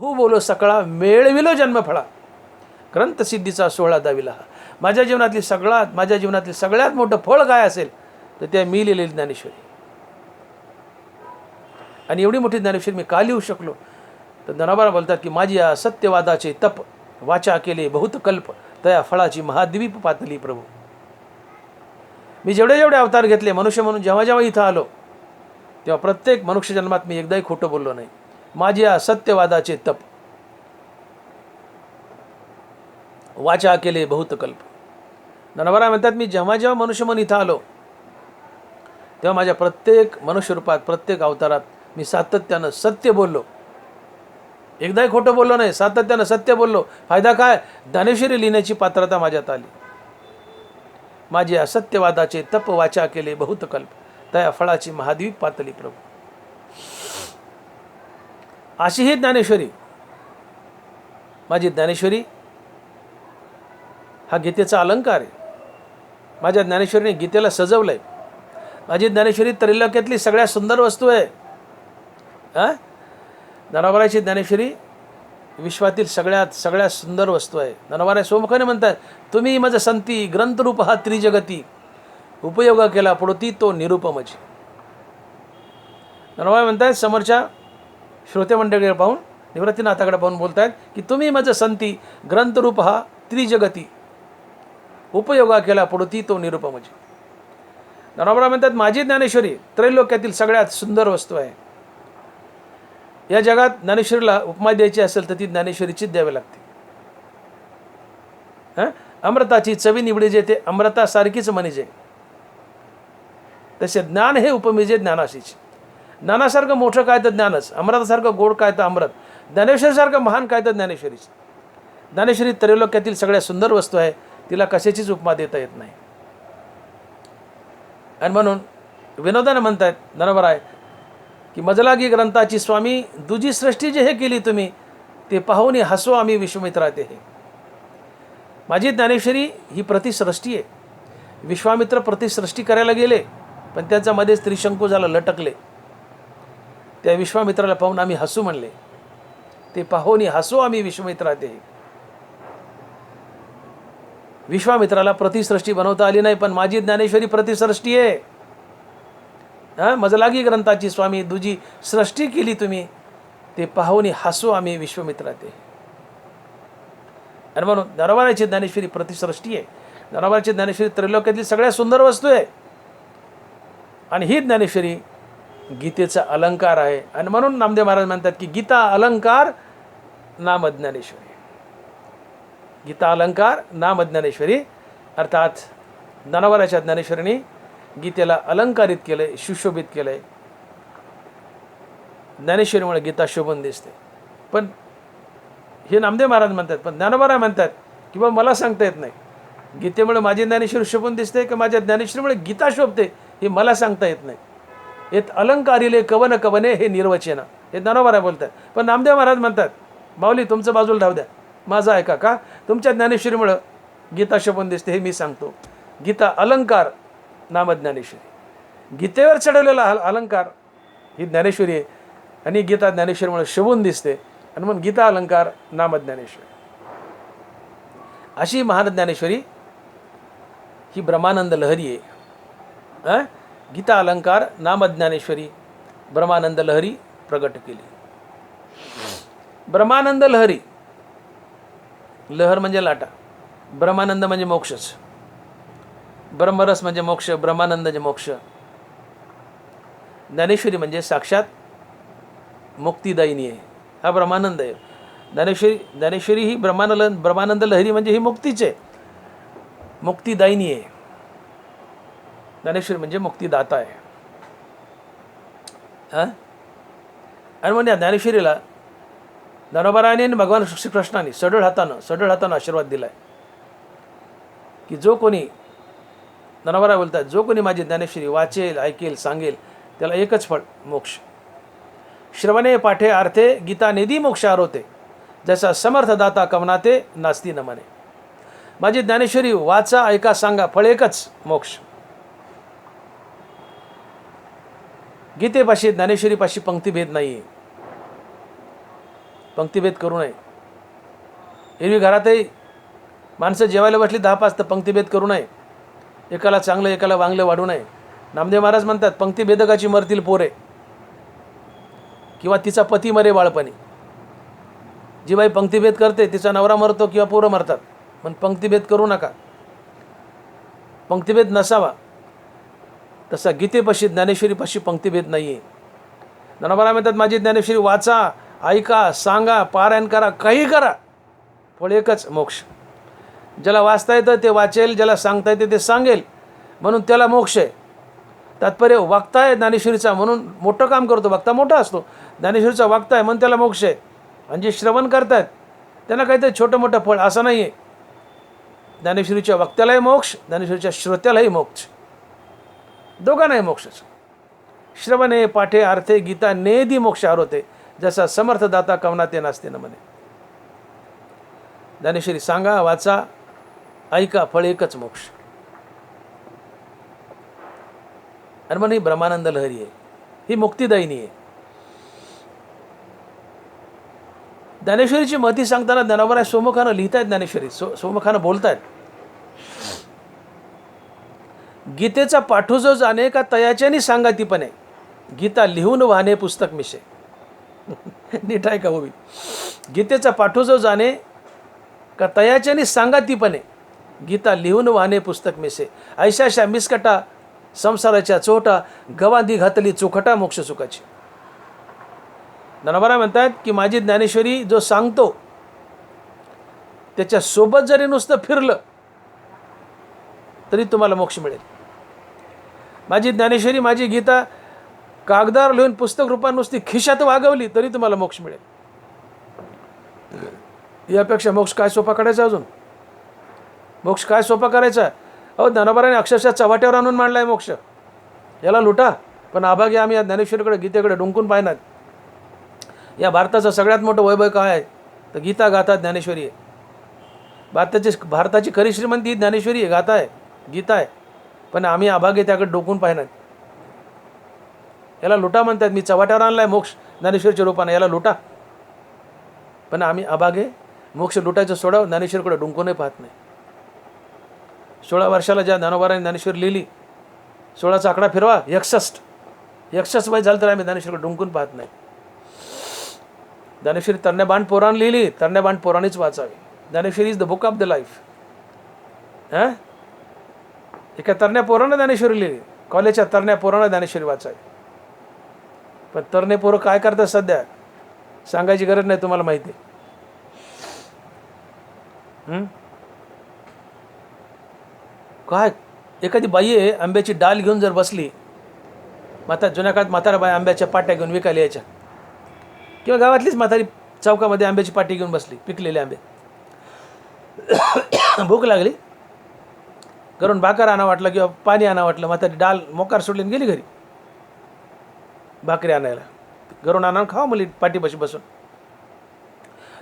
हो बोलो सकळा मेळविलो जन्मफळा ग्रंथसिद्धीचा सोहळा दाविला हा माझ्या जीवनातली सगळ्यात माझ्या जीवनातली सगळ्यात मोठं फळ काय असेल तर त्या मी लिहिलेली ज्ञानेश्वरी. आणि एवढी मोठी ज्ञानेश्वरी मी का लिहू शकलो? तर धनाबारा बोलतात की माझी या सत्यवादाचे तप वाचा केले बहुत कल्प तया फळाची महाद्वीप पातली प्रभू. मी जेवढे जेवढे अवतार घेतले मनुष्य म्हणून जेव्हा जेव्हा इथं आलो तेव्हा प्रत्येक मनुष्य जन्मात मी एकदाही खोटं बोललो नाही. माझी असत्यवादाचे सत्यवादाचे तप. वाचा केले बहुत कल्प म्हणतात मी जेव्हा जेव्हा मनुष्य इथं आलो तेव्हा माझ्या प्रत्येक मनुष्य रूपात प्रत्येक अवतारात मी सातत्यानं सत्य बोललो. एकदाही खोटं बोललो नाही सातत्यानं सत्य बोललो. फायदा काय? ज्ञानेश्वरी लिहिण्याची पात्रता माझ्यात आली. माझे असत्यवादाचे तप वाचा केले बहुत कल्प त्या फळाची महाद्वीप पातली प्रभू. अशी ही ज्ञानेश्वरी. माझी ज्ञानेश्वरी हा गीतेचा अलंकार आहे. माझ्या ज्ञानेश्वरीने गीतेला सजवलं आहे माझी ज्ञानेश्वरी त्रैलोक्यातली सगळ्यात सुंदर वस्तू आहे. हां? नरवराची ज्ञानेश्वरी विश्वातील सगळ्यात सगळ्यात सुंदर वस्तू आहे. नरवारा सोमुखाने म्हणतात तुम्ही माझं संती ग्रंथरूप हा त्रिजगती. उपयोग केला पडोती तो निरुपमजी. नरवारा म्हणतात समोरच्या श्रोते मंडळीकडे पाहून निवृत्तीनाथाकडे पाहून बोलतायत की तुम्ही माझं संती ग्रंथरूप हा त्रिजगती. उपयोगा केला पुढती तो निरूप म्हणजे नरोबरा म्हणतात माझी ज्ञानेश्वरी त्रैलोक्यातील सगळ्यात सुंदर वस्तू आहे. या जगात ज्ञानेश्वरीला उपमा द्यायची असेल तर ती ज्ञानेश्वरीचीच द्यावी लागते. हं? अमृताची चवी निवडी जे ते अमृतासारखीच म्हणजे तसे ज्ञान हे उपमिजे ज्ञानाशीचे. ज्ञानासारखं मोठं काय तर ज्ञानच. अमृतासारखं गोड काय तर अमृत. ज्ञानेश्वरीसारखं महान काय तर ज्ञानेश्वरीच. ज्ञानेश्वरी त्रैलोक्यातील सगळ्यात सुंदर वस्तू आहे तिला कशाचीच उपमा देता येत नाही. आणि म्हणून विनोदानं म्हणतायत बरोबर आहे की मजलागी ग्रंथाची स्वामी दुजी सृष्टी जे हे केली तुम्ही ते पाहून हसो आम्ही विश्वमित्राते हे. माझी ज्ञानेश्वरी ही प्रतिसृष्टी आहे. विश्वामित्र प्रतिसृष्टी करायला गेले पण त्यांचा मध्येच त्रिशंकू झाला लटकले. त्या विश्वामित्राला पाहून आम्ही हसू म्हणले. ते पाहून हसू आम्ही विश्वामित्रा ते. विश्वामित्राला प्रतिसृष्टी बनवता आली नाही पण माझी ज्ञानेश्वरी प्रतिसृष्टी आहे. हां मजलागी ग्रंथाची स्वामी दुजी सृष्टी केली तुम्ही. ते पाहून हसू आम्ही विश्वमित्राते आणि म्हणून दरबाराची ज्ञानेश्वरी प्रतिसृष्टी आहे. दरबाराची ज्ञानेश्वरी त्रिलोक्यातली सगळ्यात सुंदर वस्तू आहे. आणि ही ज्ञानेश्वरी गीतेचा अलंकार आहे. आणि म्हणून नामदेव महाराज म्हणतात की गीता अलंकार नाम ज्ञानेश्वरी गीता अलंकार नाम ज्ञानेश्वरी अर्थात ज्ञानवराच्या ज्ञानेश्वरीने गीतेला अलंकारित केलं आहे सुशोभित केलं आहे ज्ञानेश्वरीमुळे गीता शोभून दिसते. पण हे नामदेव महाराज म्हणतात पण ज्ञानोबाराय म्हणतात किंवा मला सांगता येत नाही. गीतेमुळे माझी ज्ञानेश्वरी शोभून दिसते की माझ्या ज्ञानेश्वरीमुळे गीता शोभते हे मला सांगता येत नाही. येत अलंकारिले कवन कवने हे निर्वचन. हे ज्ञानोबाराय बोलतात. पण नामदेव महाराज म्हणतात माऊली तुमचं बाजूला धाव द्या. माझं ऐका का? तुमच्या ज्ञानेश्वरीमुळं गीता शोभून दिसते हे मी सांगतो. गीता अलंकार नामज्ञानेश्वरी गीतेवर चढवलेला हा अलंकार ही ज्ञानेश्वरी आहे आणि गीता ज्ञानेश्वरीमुळे शोभून दिसते. आणि म्हणून गीता अलंकार नामज्ञानेश्वरी अशी महान ज्ञानेश्वरी ही ब्रह्मानंद लहरी आहे. हां गीता अलंकार नामज्ञानेश्वरी ब्रह्मानंद लहरी प्रगट केली. ब्रह्मानंद लहरी लहर म्हणजे लाटा ब्रह्मानंद म्हणजे मोक्षच ब्रह्मरस म्हणजे मोक्ष ब्रह्मानंद म्हणजे मोक्ष ज्ञानेश्वरी म्हणजे साक्षात मुक्तिदायिनी आहे हा ब्रह्मानंद आहे. ज्ञानेश्वरी ज्ञानेश्वरी ही ब्रह्मानंद ब्रह्मानंद लहरी म्हणजे ही मुक्तीच आहे मुक्तिदायिनी आहे ज्ञानेश्वरी म्हणजे मुक्तिदाता आहे. हां? आणि म्हणजे ज्ञानेश्वरीला ज्ञानोबारायने आणि भगवान श्रीकृष्णाने सडळ हातानं सडळ हातानं आशीर्वाद दिला आहे की जो कोणी ज्ञानोबाराय बोलतात जो कोणी माझी ज्ञानेश्वरी वाचेल ऐकेल सांगेल त्याला एकच फळ मोक्ष. श्रवणे पाठे आर्थे गीता निधी मोक्ष आरोते. जसा समर्थ दाता कमनाते नास्ती न माझी ज्ञानेश्वरी वाचा ऐका सांगा फळ एकच मोक्ष. गीतेपाशी ज्ञानेश्वरीपाशी पंक्तीभेद नाही आहे पंक्तिभेद करू नये. एरवी घरातही माणसं जेवायला बसली दहा पाच तर पंक्तिभेद करू नये. एकाला चांगलं एकाला वांगलं वाढू नये. नामदेव महाराज म्हणतात पंक्तिभेदकाची मरतील पोरे. किंवा तिचा पती मरे बाळपणी. जी बाई पंक्तिभेद करते तिचा नवरा मरतो किंवा पोरं मरतात. पण पंक्तिभेद करू नका. पंक्तिभेद नसावा. तसा गीतेपाशी ज्ञानेश्वरीपाशी पंक्तिभेद नाही आहे ज्ञानोबाला म्हणतात माझी ज्ञानेश्वरी वाचा ऐका सांगा पारायण करा काही करा फळ एकच मोक्ष. ज्याला वाचता येतं ते वाचेल ज्याला सांगता येते ते सांगेल. म्हणून त्याला मोक्ष आहे. तात्पर्य वागताय ज्ञानेश्वरीचा म्हणून मोठं काम करतो. वक्ता मोठा असतो. ज्ञानेश्वरीचा वागताय म्हणून त्याला मोक्ष आहे. आणि जे श्रवण करतायत त्यांना काहीतरी छोटं मोठं फळ असं नाही आहे ज्ञानेश्वरीच्या वक्त्यालाही मोक्ष ज्ञानेश्वरीच्या श्रोत्यालाही मोक्ष. दोघांनाही मोक्षच श्रवणे पाठे अर्थे गीता नेदी मोक्ष आरोते जसा समर्थदाता कवनाते नास्ते न म्हणे. ज्ञानेश्वरी सांगा वाचा ऐका फळ एकच मोक्ष. आणि म्हणून ही ब्रह्मानंद लहरी आहे. ही मुक्तिदायिनी आहे. ज्ञानेश्वरीची मती सांगताना ज्ञानोबराय सोमुखानं लिहितायत ज्ञानेश्वरी सो सोमुखानं बोलतायत. गीतेचा पाठोजो जाणे का तयाच्यानी सांगातीपणे गीता लिहून वाहणे पुस्तक मिशे. नीट आहे का हो उभी गीतेचा पाठोजो जाणे का तयाच्यानी सांगातीपणे गीता लिहून वाहणे पुस्तक मिसे ऐशाशा मिसकटा संसाराच्या चोटा गवांधी घातली चोखटा मोक्ष सुखाची. ननबरा म्हणतात की माझी ज्ञानेश्वरी जो सांगतो त्याच्यासोबत जरी नुसतं फिरलं तरी तुम्हाला मोक्ष मिळेल. माझी ज्ञानेश्वरी माझी गीता कागदावर लिहून पुस्तक रूपात नुसती खिशात वागवली तरी तुम्हाला मोक्ष मिळेल. यापेक्षा मोक्ष काय सोपा काढायचा अजून? मोक्ष काय सोपा करायचा? अहो ज्ञानोबाराने अक्षरशः चव्हाट्यावर आणून मांडला आहे मोक्ष. याला लुटा पण आभागी आम्ही या ज्ञानेश्वरीकडे गीतेकडे डुंकून पाहणार. या भारताचं सगळ्यात मोठं वैभव काय आहे? तर गीता गाथा ज्ञानेश्वरी आहे. भारताची भारताची खरी श्रीमंती ही ज्ञानेश्वरी आहे गाथा आहे. गीता आहे. पण आम्ही आभागे त्याकडे डोकून पाहणार याला लुटा म्हणतात. मी चव्हाट्यावर आणला आहे मोक्ष ज्ञानेश्वरच्या रूपाने. याला लुटा. पण आम्ही अभागे मोक्ष लुटायचं सोडावं ज्ञानेश्वरकडे डुंकूनही पाहत नाही. सोळा वर्षाला ज्या ज्ञानोबाराने ज्ञानेश्वर लिहिली सोळाचा आकडा फिरवा एकसष्ट एकसष्ट वय झालं तर आम्ही ज्ञानेश्वरकडे डुंकून पाहत नाही. ज्ञानेश्वरी तरण्याबाण पोराण लिहिली तरण्याबाण पोराणीच वाचावी. Dnyaneshwari is the book of the life हां? एका तरण्या पोरानं ज्ञानेश्वरी लिहिली. कॉलेजच्या तरण्या पोरानं ज्ञानेश्वरी वाचावी पण तरणे पोरं काय करतात सध्या? सांगायची गरज नाही तुम्हाला माहिती. आहे काय? एखादी बाई आहे आंब्याची डाल घेऊन जर बसली म्हाता जुन्या काळात म्हातारा बाई आंब्याच्या पाट्या घेऊन विकायला यायच्या. किंवा गावातलीच म्हातारी चौकामध्ये आंब्याची पाटी घेऊन बसली पिकलेले आंबे. भूक लागली. घरून भाकर आणा वाटलं किंवा पाणी आणा वाटलं म्हातारी डाल मोकार सोडली आणि गेली घरी. भाकरी आणायला. घरून आणा खावा मुली पाठीपाशी बसून.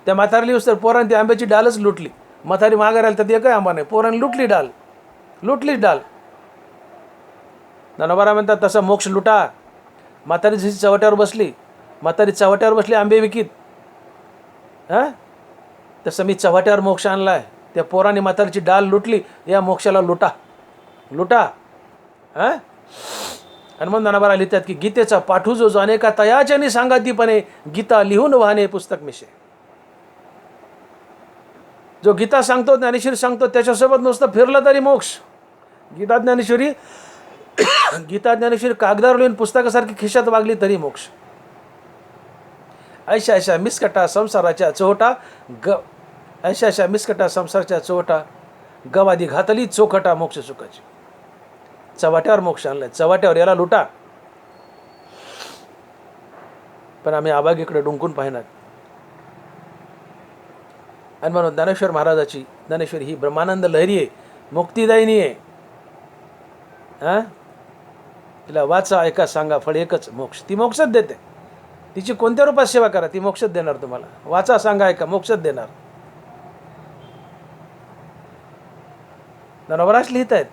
त्या म्हातारली तर पोरांनी ती आंब्याची डालच लुटली. म्हातारी मागे तर ते काय आंबा नाही. पोरांनी लुटली डाल. लुटलीच डाल. ननबारा म्हणतात तसा मोक्ष लुटा. म्हातारी जशी चवट्यावर बसली म्हातारी चव्हाट्यावर बसली आंबे विकीत. हां? तसं मी चव्हाट्यावर मोक्ष आणला आहे त्या पोराने म्हातारीची डाल लुटली या मोक्षाला लुटा. लुटा. हां? हनुमान मग लिहितात की गीतेचा पाठू जो जाणे का तयाच्याने सांगातीपणे गीता लिहून वाहणे पुस्तक मिशे. जो गीता सांगतो ज्ञानेश्वरी सांगतो त्याच्यासोबत नुसतं फिरलं तरी मोक्ष. गीता ज्ञानेश्वरी गीता ज्ञानेश्वरी कागदावर लिहून पुस्तकासारखी खिशात वागली तरी मोक्ष. ऐशा ऐशा मिसकटा संसाराच्या चोहटा ग ऐशा अशा मिसकटा संसारच्या चोवटा गवादी घातली चोखटा मोक्ष सुखाची. चवाट्यावर मोक्ष आणलाय. चवाट्यावर याला लुटा. पण आम्ही आबागीकडे डुंकून पाहणार. आणि म्हणून ज्ञानेश्वर महाराजाची ज्ञानेश्वर ही ब्रह्मानंद लहरी आहे मुक्तिदायिनी आहे. हां? तिला वाचा ऐका सांगा फळ एकच मोक्ष. ती मोक्षच देते. तिची कोणत्या रूपात सेवा करा ती मोक्षच देणार तुम्हाला. वाचा सांगा ऐका मोक्षच देणार. नवराश लिहित आहेत.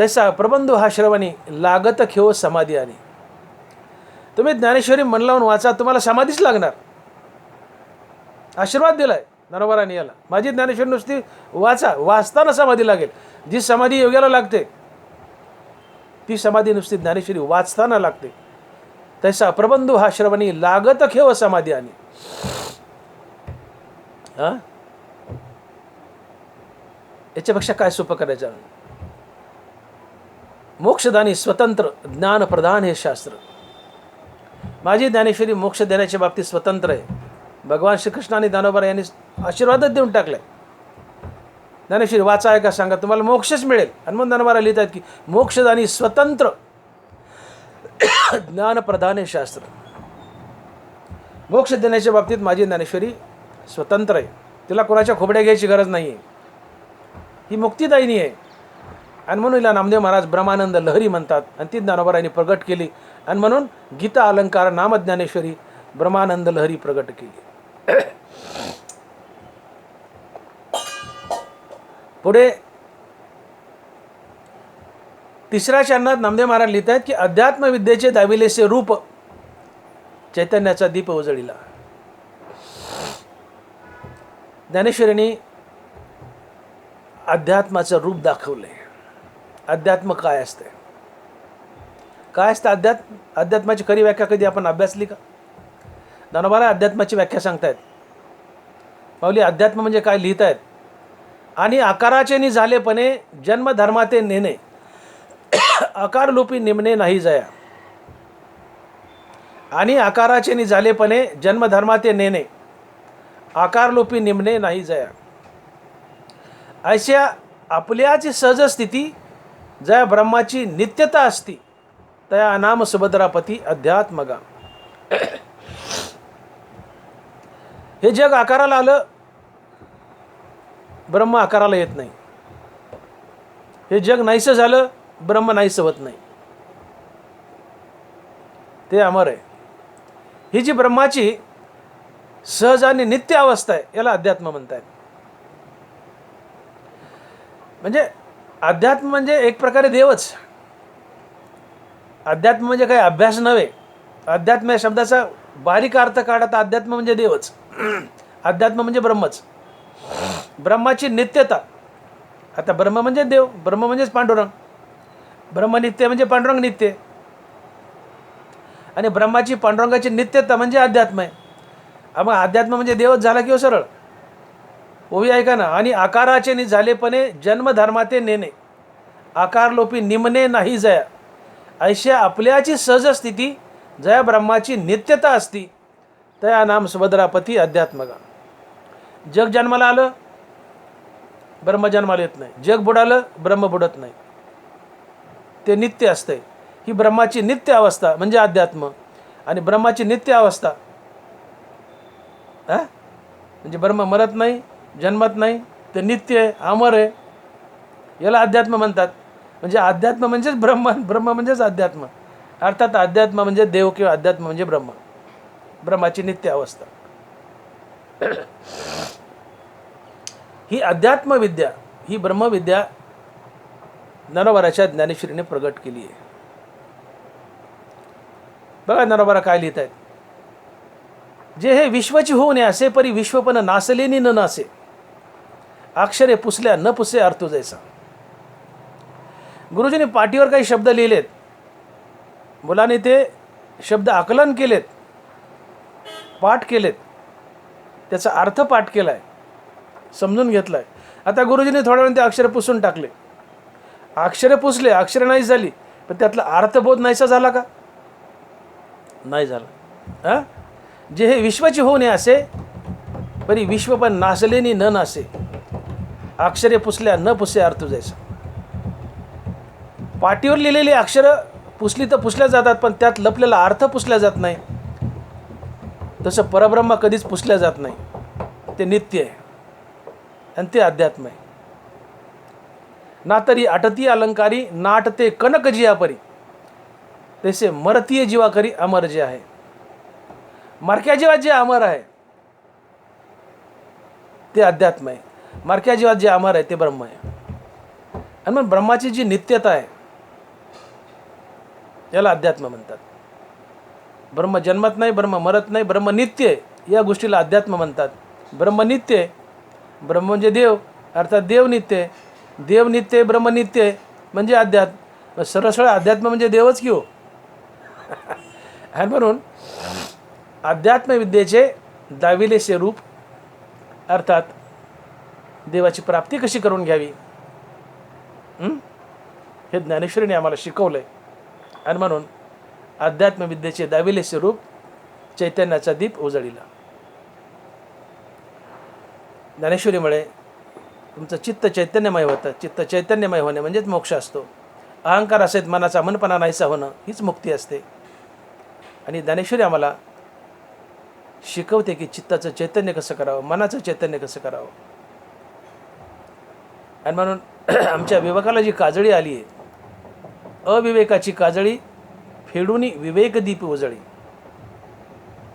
तसा प्रबंध हा श्रवणी लागत खेव समाधी आणि तुम्ही ज्ञानेश्वरी मन लावून वाचा तुम्हाला समाधीच लागणार. आशीर्वाद दिलाय नरोबराने याला. माझी ज्ञानेश्वरी नुसती वाचा वाचताना समाधी लागेल. जी समाधी योग्याला लागते ती समाधी नुसती ज्ञानेश्वरी वाचताना लागते. तसा प्रबंधू हा श्रवणी लागत खेव समाधी आणि हां याच्यापेक्षा काय सोपं करायचं? मोक्षदानी स्वतंत्र ज्ञान प्रधान हे शास्त्र. माझी ज्ञानेश्वरी मोक्ष देण्याच्या बाबतीत स्वतंत्र आहे. भगवान श्रीकृष्णाने दानोबा यांनी आशीर्वादच देऊन टाकले ज्ञानेश्वरी वाचा आहे का सांगा तुम्हाला मोक्षच मिळेल. आणि मग दानोबारा लिहितात की मोक्षदानी स्वतंत्र ज्ञानप्रधान हे शास्त्र. मोक्ष देण्याच्या बाबतीत माझी ज्ञानेश्वरी स्वतंत्र आहे. तिला कोणाच्या खोबड्या घ्यायची गरज नाही आहे ही मुक्तिदायिनी आहे. आणि म्हणून हिला नामदेव महाराज ब्रह्मानंद लहरी म्हणतात. आणि ती ज्ञानोबरायांनी प्रगट केली. आणि म्हणून गीता अलंकार नामज्ञानेश्वरी ब्रह्मानंद लहरी प्रगट केली. पुढे तिसऱ्या चरणात नामदेव महाराज लिहित आहेत की अध्यात्मविद्येचे दाविलेसे रूप चैतन्याचा दीप उजळीला. ज्ञानेश्वरींनी अध्यात्माचं रूप दाखवले अध्यात्म काय असते काय असतं अध्यात्म अध्यात्माची खरी व्याख्या कधी आपण अभ्यासली का? दानोबाला अध्यात्माची व्याख्या सांगतायत. माऊली अध्यात्म म्हणजे काय लिहित आहेत आणि आकाराचे नि झालेपणे जन्मधर्माते नेणे. आकार लोपी निमणे नाही जया. आणि आकाराचे नि झालेपणे जन्मधर्माते नेणे. आकारलोपी निमणे नाही जया. अशा आपल्याची सहज स्थिती ब्रह्माची नित्यता असती त्या अनाम सुभद्रापती अध्यात्मगा. हे जग आकाराला आलं ब्रह्म आकाराला येत नाही. हे जग नाहीसं झालं ब्रह्म नाहीसं होत नाही. ते अमर आहे. ही जी ब्रह्माची सहज आणि नित्य अवस्था आहे याला अध्यात्म म्हणतायत. म्हणजे अध्यात्म म्हणजे एक प्रकारे देवच. अध्यात्म म्हणजे काही अभ्यास नव्हे. अध्यात्म या शब्दाचा बारीक अर्थ काढा तर अध्यात्म म्हणजे देवच. अध्यात्म म्हणजे ब्रह्मच. ब्रह्माची नित्यता. आता ब्रह्म म्हणजे देव ब्रह्म म्हणजेच पांडुरंग. ब्रह्मनित्य म्हणजे पांडुरंग नित्य. आणि ब्रह्माची पांडुरंगाची नित्यता म्हणजे अध्यात्म आहे. मग अध्यात्म म्हणजे देवच झाला किंवा हो सरळ? ओवी ऐका ना. आणि आकाराचे नि झालेपणे जन्मधर्माते नेणे. आकारलोपी निमणे नाही जया. ऐशा आपल्याची सहज स्थिती जया ब्रह्माची नित्यता असती. तया नाम सुभद्रापती अध्यात्मगा. जग जन्माला आलं ब्रह्म जन्माला येत नाही. जग बुडालं ब्रह्म बुडत नाही. ते नित्य असतंय. ही ब्रह्माची नित्य अवस्था म्हणजे अध्यात्म. आणि ब्रह्माची नित्य अवस्था हा म्हणजे ब्रह्म मरत नाही जन्मत नाही ते नित्य आहे अमर आहे. याला अध्यात्म म्हणतात. म्हणजे अध्यात्म म्हणजेच ब्रह्म ब्रह्म म्हणजेच अध्यात्म. अर्थात अध्यात्म म्हणजे देव किंवा अध्यात्म म्हणजे ब्रह्म. ब्रह्माची नित्य अवस्था. ही अध्यात्मविद्या ही ब्रह्मविद्या नरोबराच्या ज्ञानेश्वरीने प्रगट केली आहे. बघा नरोबरा काय लिहित आहेत जे हे विश्वची होऊ नये असे परी विश्व पण नासलेनी न नासे. अक्षरे पुसल्या न पुसे अर्थ जायचा. गुरुजींनी पाठीवर काही शब्द लिहिलेत. मुलाने ते शब्द आकलन केलेत. पाठ केलेत. त्याचा अर्थ पाठ केला आहे समजून घेतला आहे आता गुरुजींनी थोड्या वेळ ते अक्षरे पुसून टाकले. अक्षरे पुसले अक्षरे नाही झाली. पण त्यातला अर्थबोध नाहीसा झाला का? नाही झाला. हां? जे हे विश्वाची होऊ नये असे परी विश्व पण नासले नी न नासे. अक्षरे पुसल्या न पुसे अर्थ जायचं. पाठीवर लिहिलेली अक्षरं पुसली तर पुसल्या जातात पण त्यात लपलेला अर्थ पुसल्या जात नाही. तसं परब्रह्म कधीच पुसल्या जात नाही. ते नित्य आहे. आणि ते अध्यात्म आहे. ना तरी अटती अलंकारी नाटते कनक जियापरी. तसे मरतीय जीवा करी अमर जे आहे. मरक्या जीवात जे अमर आहे ते अध्यात्म आहे. मारक्या जीवात जे अमर आहे ते ब्रह्म आहे. आणि मग ब्रह्माची जी नित्यता आहे याला अध्यात्म म्हणतात. ब्रह्म जन्मत नाही ब्रह्म मरत नाही ब्रह्म नित्य आहे या गोष्टीला अध्यात्म म्हणतात. ब्रह्म नित्य आहे ब्रह्म म्हणजे देव अर्थात देव नित्य आहे. देव नित्य आहे ब्रह्म नित्य आहे म्हणजे अध्यात्म. सरळ सरळ अध्यात्म म्हणजे देवच की हो? आणि म्हणून अध्यात्मविद्येचे दाविलेचे रूप अर्थात देवाची प्राप्ती कशी करून घ्यावी? हे? ज्ञानेश्वरीने आम्हाला शिकवलं आहे आणि म्हणून अध्यात्मविद्येचे दाविले स्वरूप चैतन्याचा दीप उजळीला. ज्ञानेश्वरीमुळे तुमचं चित्त चैतन्यमय होतं. चित्त चैतन्यमय होणे म्हणजेच मोक्ष असतो. अहंकार असेल मनाचा मनपणा नाहीसा होणं हीच मुक्ती असते. आणि ज्ञानेश्वरी आम्हाला शिकवते की चित्ताचं चैतन्य कसं करावं? मनाचं चैतन्य कसं करावं? आणि म्हणून आमच्या विवेकाला जी काजळी आली आहे अविवेकाची काजळी फेडूनी विवेकदीप उजळी.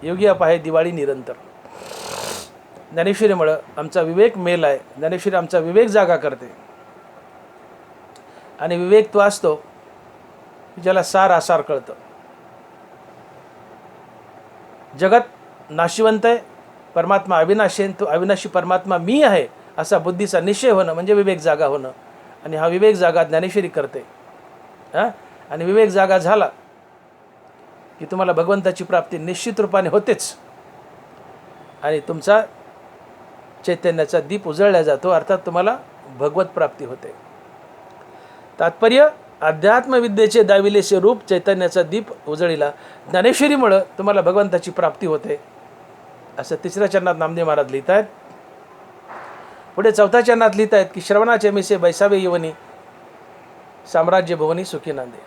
योगी आप आहे दिवाळी निरंतर. ज्ञानेश्वरीमुळं आमचा विवेक मेल आहे ज्ञानेश्वरी आमचा विवेक जागा करते. आणि विवेक तो असतो ज्याला सार आसार कळतं. जगत नाशिवंत आहे परमात्मा अविनाशी आहे तो अविनाशी परमात्मा मी आहे असा बुद्धीचा निश्चय होणं म्हणजे विवेक जागा होणं. आणि हा विवेक जागा ज्ञानेश्वरी करते. हां? आणि विवेक जागा झाला की तुम्हाला भगवंताची प्राप्ती निश्चित रूपाने होतेच. आणि तुमचा चैतन्याचा दीप उजळला जातो अर्थात तुम्हाला भगवत प्राप्ती होते. तात्पर्य अध्यात्मविद्येचे दाविलेचे रूप चैतन्याचा दीप उजळीला ज्ञानेश्वरीमुळं तुम्हाला भगवंताची प्राप्ती होते. असं तिसऱ्या चरणात नामदेव महाराज लिहित आहेत पुढे चौथ्या चरणात लिहित आहेत की श्रवणाचे मिसे बैसावे येवनी साम्राज्य भवनी सुखी नांदे.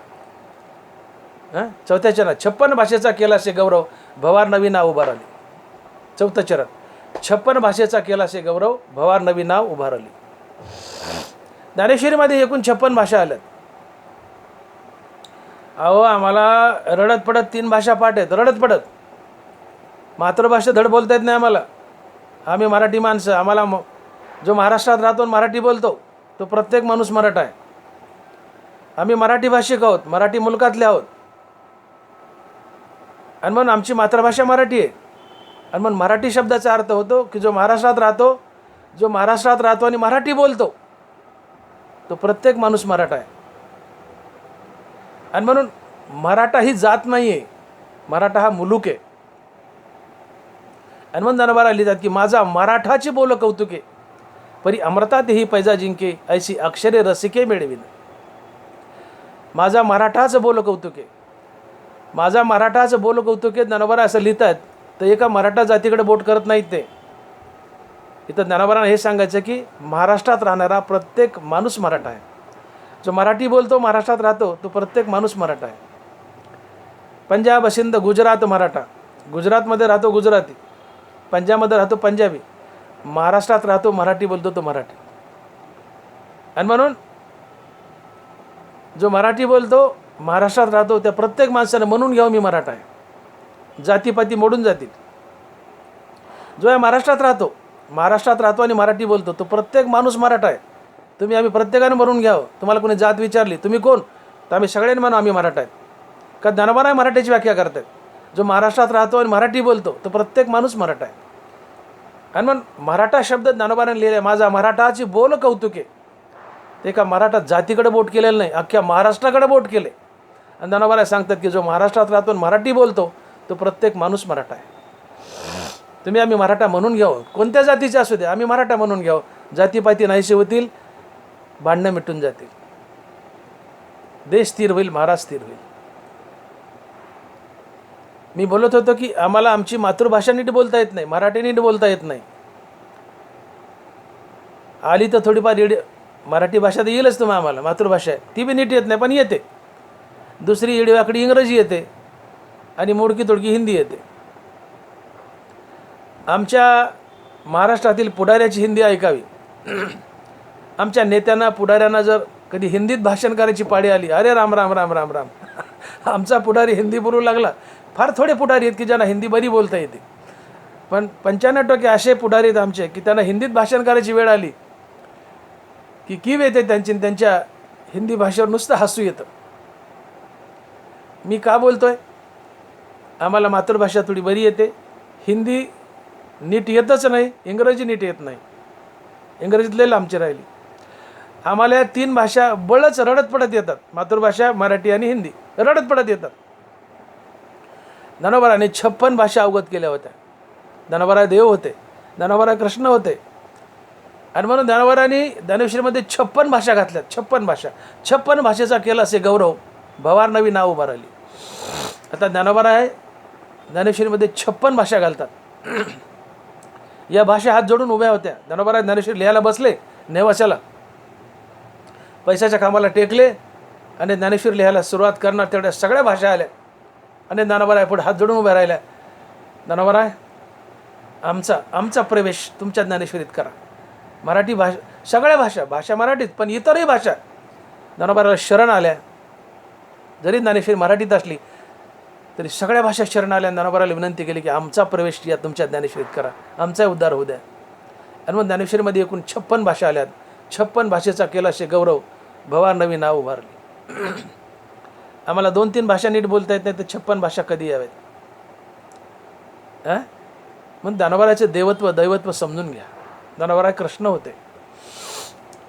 हां? चौथ्या चरणात छप्पन भाषेचा केला असे गौरव भवार नवी नाव उभारली चौथं चरण छप्पन भाषेचा केलासे गौरव भवार नवी नाव उभारली ज्ञानेश्वरीमध्ये एकूण छप्पन भाषा आल्यात. अहो आम्हाला रडत पडत तीन भाषा पाठ आहेत. रडत पडत. मातृभाषा धड बोलता येत नाही आम्हाला. आम्ही मराठी माणसं आम्हाला जो महाराष्ट्रात राहतो आणि मराठी बोलतो तो प्रत्येक माणूस मराठा आहे. आम्ही मराठी भाषिक आहोत मराठी मुलकातले आहोत. आणि म्हणून आमची मातृभाषा मराठी आहे. आणि म्हणून मराठी शब्दाचा अर्थ होतो की जो महाराष्ट्रात राहतो जो महाराष्ट्रात राहतो आणि मराठी बोलतो तो प्रत्येक माणूस मराठा आहे. आणि म्हणून मराठा ही जात नाही आहे मराठा हा मुलूक आहे. आणि म्हणून जनाबारा लिहितात की माझा मराठाची बोल कौतुके परी अमृतात ही पैजा जिंके ऐशी अक्षरे रसिके मिळविन. माझा मराठाच बोल कौतुके. माझा मराठाच बोल कौतुके ज्ञानोबारा असं लिहितात तर एका मराठा जातीकडे बोट करत नाहीत ते. इथं ज्ञानोबारांना हे सांगायचं की महाराष्ट्रात राहणारा प्रत्येक माणूस मराठा आहे. जो मराठी बोलतो महाराष्ट्रात राहतो तो प्रत्येक माणूस मराठा आहे. पंजाब सिंध गुजरात मराठा. गुजरातमध्ये राहतो गुजराती. पंजाबमध्ये राहतो पंजाबी. महाराष्ट्रात राहतो मराठी बोलतो तो मराठी. आणि म्हणून जो मराठी बोलतो महाराष्ट्रात राहतो त्या प्रत्येक माणसानं म्हणून घ्यावं मी मराठा आहे. जातीपाती मोडून जातील. जो या महाराष्ट्रात राहतो महाराष्ट्रात राहतो आणि मराठी बोलतो तो प्रत्येक माणूस मराठा आहे. तुम्ही आम्ही प्रत्येकाने म्हणून घ्यावं. तुम्हाला कोणी जात विचारली तुम्ही कोण? तर आम्ही सगळ्यांनी म्हणू आम्ही मराठा आहेत का धनबाराय मराठीची व्याख्या करतात जो महाराष्ट्रात राहतो आणि मराठी बोलतो तो प्रत्येक माणूस मराठा आहे. आणि मग मराठा शब्द ज्ञानोबाने लिहिले माझा मराठाची बोल कौतुके. ते का मराठा जातीकडे बोट केलेलं नाही अख्ख्या महाराष्ट्राकडे बोट केले. आणि ज्ञानोबाला सांगतात की जो महाराष्ट्रात राहतो मराठी बोलतो तो प्रत्येक माणूस मराठा आहे. तुम्ही आम्ही मराठा म्हणून घ्यावं. कोणत्या जातीचे असू दे आम्ही मराठा म्हणून घ्यावं. जातीपाती नाहीसे होतील भांडणं मिटून जातील. देश स्थिर होईल महाराज स्थिर होईल. मी बोलत होतो की आम्हाला आमची मातृभाषा नीट बोलता येत नाही मराठी नीट बोलता येत नाही. आली तर थोडीफार रीड मराठी भाषा तर येईलच तुम्ही आम्हाला मातृभाषा आहे. ती बी नीट येत नाही पण येते. दुसरी इडीवाकडी इंग्रजी येते आणि मोडकी तोडकी हिंदी येते. आमच्या महाराष्ट्रातील पुढाऱ्याची हिंदी ऐकावी. आमच्या नेत्यांना पुढाऱ्यांना जर कधी हिंदीत भाषण करायची पाळी आली अरे राम राम राम राम राम. आमचा पुढारी हिंदी बोलू लागला फार थोडे पुढारी आहेत की ज्यांना हिंदी बरी बोलता येते. पण पंच्याण्णव टक्के असे पुढारी आहेत आमचे की त्यांना हिंदीत भाषण करायची वेळ आली की कीव येते त्यांची त्यांच्या हिंदी भाषेवर नुसतं हसू येतं. मी का बोलतो आहे आम्हाला मातृभाषा थोडी बरी येते. हिंदी नीट येतच नाही इंग्रजी नीट येत नाही. इंग्रजीत लई लांबची राहिली. आम्हाला या तीन भाषा बळच रडत पडत येतात. मातृभाषा मराठी आणि हिंदी. रडत पडत येतात. धनोबराने छप्पन भाषा अवगत केल्या होत्या. धनोबरा देव होते. धनोबरा कृष्ण होते. आणि म्हणून ज्ञानोबरांनी ज्ञानेश्वरीमध्ये छप्पन भाषा घातल्यात. छप्पन भाषा. छप्पन भाषेचा केला असे गौरव. भवार नवी नाव उभा राहिली. आता ज्ञानोबरा आहे ज्ञानेश्वरीमध्ये छप्पन भाषा घालतात. या भाषा हात जोडून उभ्या होत्या. ज्ञानोबरा ज्ञानेश्वरी लिहायला बसले नेवाशाला. पैशाच्या कामाला टेकले आणि ज्ञानेश्वरी लिहायला सुरुवात करणार तेवढ्या सगळ्या भाषा आल्या. आणि नानाबाराय पुढे हात जोडून उभ्या राहिल्या. नानाबाराय आमचा आमचा प्रवेश तुमच्या ज्ञानेश्वरीत करा. मराठी भाषा सगळ्या भाषा भाषा मराठीत पण इतरही भाषा. ज्ञानोबाराला शरण आल्या. जरी ज्ञानेश्वरी मराठीत असली तरी सगळ्या भाषा शरण आल्या. ज्ञानोबाराला विनंती केली की आमचा प्रवेश या तुमच्या ज्ञानेश्वरीत करा. आमचा उद्धार होऊ द्या. आणि मग ज्ञानेश्वरीमध्ये एकूण छप्पन भाषा आल्यात. छप्पन भाषेचा केला असे गौरव भवार नवी नाव उभारली. आम्हाला दोन तीन भाषा नीट बोलता येत नाही तर छप्पन भाषा कधी याव्यात हां मग दानवराचे देवत्व दैवत्व समजून घ्या. दानवरा कृष्ण होते.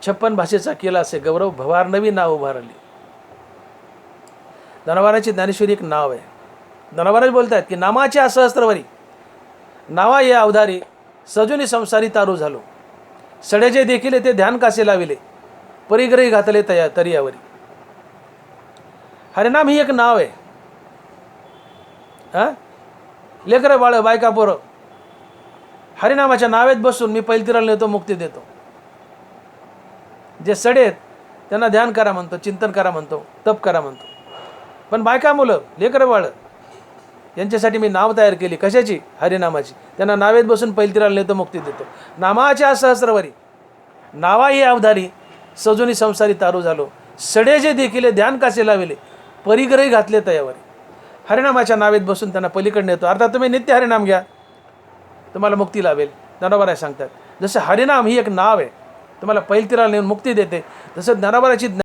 छप्पन भाषेचा केला असे गौरव भवार नवी नाव उभारली. धनवाराची ज्ञानेश्वरी एक नाव आहे. धनवाराज बोलतात की नामाच्या सहस्त्रवरी नावा या अवधारी सजुनी संसारी तारू झालो. सडेजे देखील ते ध्यान कासे लाविले. परिग्रही घातले तया तरियावरी. हरिनाम ही एक नाव आहे. हां? लेकरं बाळ बायका पोरं. हरिनामाच्या नावेत बसून मी पैलतीराला नेतो मुक्ती देतो. जे सडेत त्यांना ध्यान करा म्हणतो चिंतन करा म्हणतो तप करा म्हणतो. पण बायका मुलं लेकरं बाळ यांच्यासाठी मी नाव तयार केली. कशाची? हरिनामाची. त्यांना नावेत बसून पैलतीराला नेतो मुक्ती देतो. नामाच्या सहस्रवारी नावा ही अवधारी सजुनी संसारी तारू झालो. सडे जे देखील ध्यान कासे लाविले? परिग्रही घातले तयावरी. हरिनामाच्या नावेत बसून त्यांना पलीकडे नेतो अर्थात तुम्ही नित्य हरिनाम घ्या. तुम्हाला मुक्ती लावेल ज्ञानोबाराय सांगतात जसं हरिनाम ही एक नाव आहे तुम्हाला पैलतीराला नेऊन मुक्ती देते तसं ज्ञानोबाराची